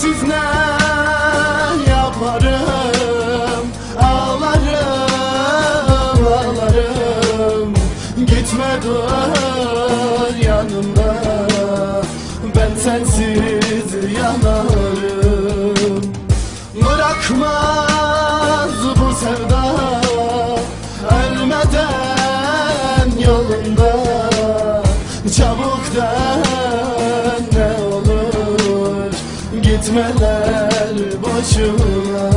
Sensiz ne yaparım? Ağlarım, ağlarım. Gitme dur yanımda Ben sensiz yanarım. Bırakmaz bu sevda. Ölmeden yolunda Gitmeler boşuna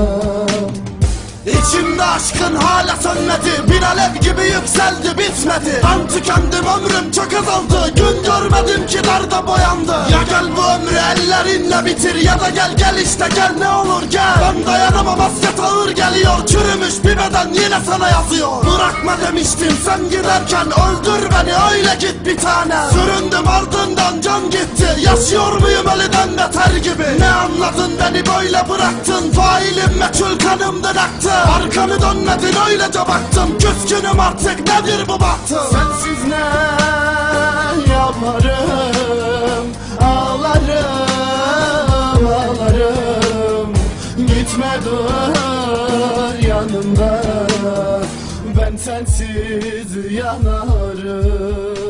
İçimde aşkın hala sönmedi. Bir alev gibi yükseldi bitmedi. Ben tükendim ömrüm çok azaldı Gün görmedim ki derde boyandı. Ya gel bu ömrü ellerinle bitir Ya da gel gel işte gel ne olur gel. Ben dayanamam hasret ağır geliyor. Çürümüş bir beden yine sana yazıyor. Bırakma demiştim sen giderken Öldür beni öyle git bir tane. Süründüm ardından can gitti. Yaşıyor muyum ölüden beter gibi anladın beni böyle bıraktın. Failim meçhul kanımdan aktı Arkanı dönmedin öylece baktım. Küskünüm artık nedir bu bahtım Sensiz ne yaparım? Ağlarım ağlarım. Gitme dur yanımda. Ben sensiz yanarım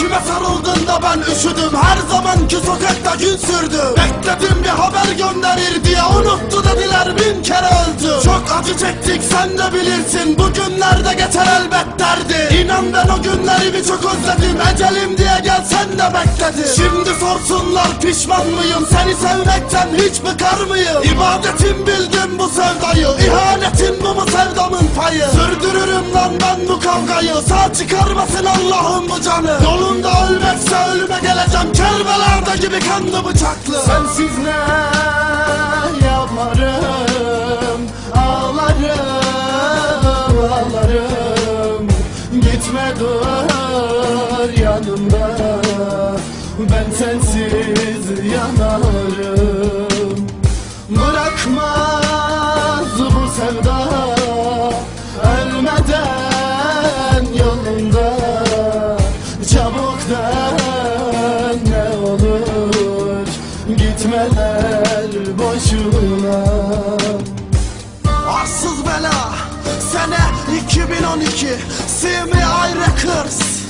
kime sarıldın da ben üşüdüm. Her zamanki sokakta gün sürdü. Bekledim bir haber gönderir diye Unuttu dediler bin kere öldü. Çok acı çektik sen de bilirsin. Bu günlerde geçer elbet derdi. İnan ben o günlerimi çok özledim. Ecelim gel sen de bekledim Şimdi sorsunlar pişman mıyım? Seni sevmekten hiç bıkar mıyım? İbadetim bildim bu sevdayı. İhanetin bu mu sevdamın payı? Sürdürürüm lan ben bu kavgayı. Sağ çıkarmasın Allah'ım bu canı. Yolunda ölmekse ölüme geleceğim. Kerbela'da gibi kanlı bıçaklı. Sensiz ne yaparım? Ağlarım ağlarım. Gitme dur yanımda. Ben sensiz yanarım. Bırakmaz bu sevda. Ölmeden yolunda. Çabuk dön ne olur Gitmeler boşuna. Arsız bela Sene 2012 See me I Records